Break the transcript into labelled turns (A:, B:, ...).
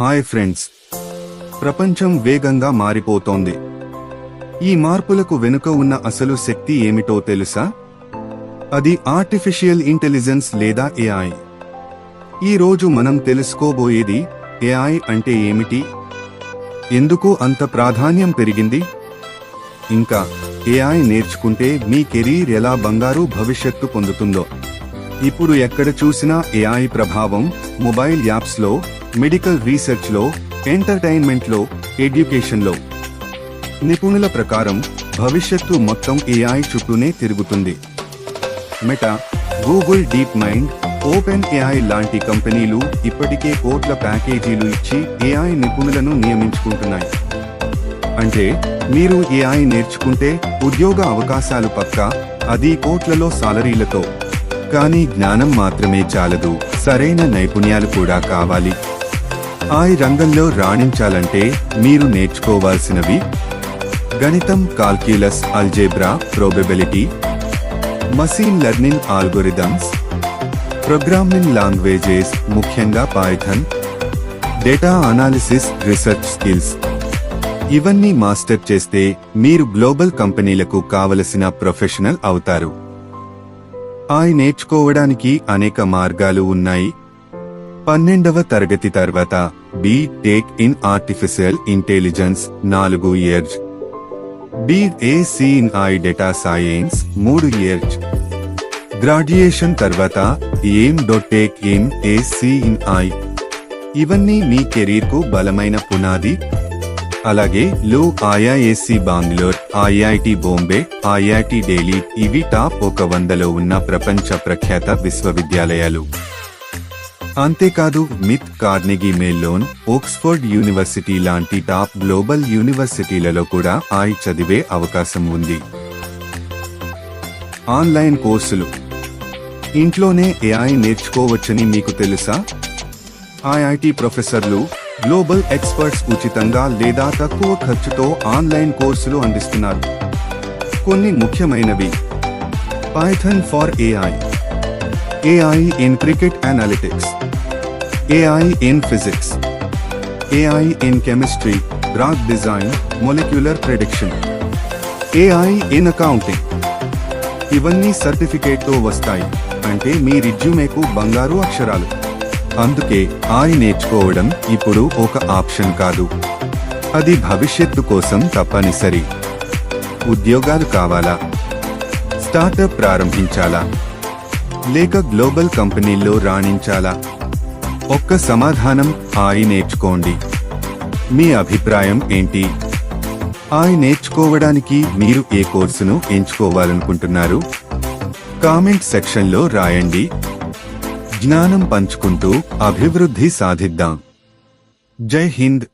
A: Hi friends. ప్రపంచం వేగంగా మారిపోతోంది. ఈ మార్పులకు వెనుక ఉన్న అసలు శక్తి ఏమిటో తెలుసా? అది ఆర్టిఫిషియల్ ఇంటెలిజెన్స్ లేదా ఏఐ? ఈరోజు మనం తెలుసుకోబోయేది ఏఐ అంటే ఏమిటి? ఎందుకు అంత ప్రాధాన్యం పెరిగింది? ఇంకా ఏఐ నేర్చుకుంటే మీ కెరీర్ ఎలా బంగారు భవిష్యత్తు పొందుతుందో. ఇప్పుడు ఎక్కడ చూసినా ఏఐ ప్రభావం మొబైల్ యాప్స్లో మెడికల్ రీసెర్చ్లో ఎంటర్టైన్మెంట్లో ఎడ్యుకేషన్లో నిపుణుల ప్రకారం భవిష్యత్తు మొత్తం ఏఐ చుట్టూనే తిరుగుతుంది. Meta Google DeepMind OpenAI లాంటి కంపెనీలు ఇప్పటికే కోట్ల ప్యాకేజీలు ఇచ్చి ఏఐ నిపుణులను నియమించుకుంటున్నాయి. అంటే మీరు ఏఐ నేర్చుకుంటే ఉద్యోగ అవకాశాలు పక్కా అది కోట్లలో సాలరీలతో. కానీ జ్ఞానం మాత్రమే చాలదు సరైన నైపుణ్యాలు కూడా కావాలి. ఆ రంగంలో రాణించాలంటే మీరు నేర్చుకోవాల్సినవి గణితం calculus algebra probability machine learning algorithms programming languages ముఖ్యంగా Python data analysis research skills. ఇవన్నీ మాస్టర్ చేస్తే మీరు గ్లోబల్ కంపెనీలకు కావలసిన ప్రొఫెషనల్ అవుతారు. ఆయ్ నేర్చుకోవడానికి అనేక మార్గాలు ఉన్నాయి. పన్నెండవ తరగతి తర్వాత B tech in artificial intelligence నాలుగు years B Sc in AI data science మూడు ఇయర్జ్ గ్రాడ్యుయేషన్ తర్వాత M dot tech in Sc in AI ఇవన్నీ మీ కెరీర్కు బలమైన పునాది. అలాగే లో IISc Bengaluru IIT Bombay IIT Delhi ఇవి టాప్ ఒక వందలో ఉన్న ప్రపంచ ప్రఖ్యాత విశ్వవిద్యాలయాలు. అంతేకాదు MIT Carnegie Mellon Oxford University లాంటి టాప్ గ్లోబల్ యూనివర్సిటీలలో కూడా ఐ చదివే అవకాశం ఉంది. ఆన్లైన్ కోర్సులు. ఇంట్లోనే ఏఐ నేర్చుకోవచ్చని మీకు తెలుసా? ఐఐటి ప్రొఫెసర్లు గ్లోబల్ ఎక్స్పర్ట్స్ ఉచితంగా లేదా తక్కువ ఖర్చుతో ఆన్లైన్ కోర్సులు అందిస్తున్నారు. కొన్ని ముఖ్యమైనవి. Python for AI AI in cricket analytics AI in physics AI in chemistry Drug design Molecular Prediction, AI in accounting ఇవన్నీ సర్టిఫికేట్తో వస్తాయి. అంటే మీ రిజ్యూమేకు బంగారు అక్షరాలు. అందుకే ఆయ్ నేర్చుకోవడం ఇప్పుడు ఒక ఆప్షన్ కాదు. అది భవిష్యత్తు కోసం తప్పనిసరి. ఉద్యోగాలు కావాలా? స్టార్టప్ ప్రారంభించాలా? లేక గ్లోబల్ కంపెనీల్లో రాణించాలా? ఒక్క సమాధానం ఆయ్ నేర్చుకోండి. మీ అభిప్రాయం ఏంటి? ఆయ్ నేర్చుకోవడానికి మీరు ఏ కోర్సును ఎంచుకోవాలనుకుంటున్నారు? కామెంట్ సెక్షన్లో రాయండి. జ్ఞానం పంచుకుంటూ అభివృద్ధి సాధిద్దాం. జై హింద్.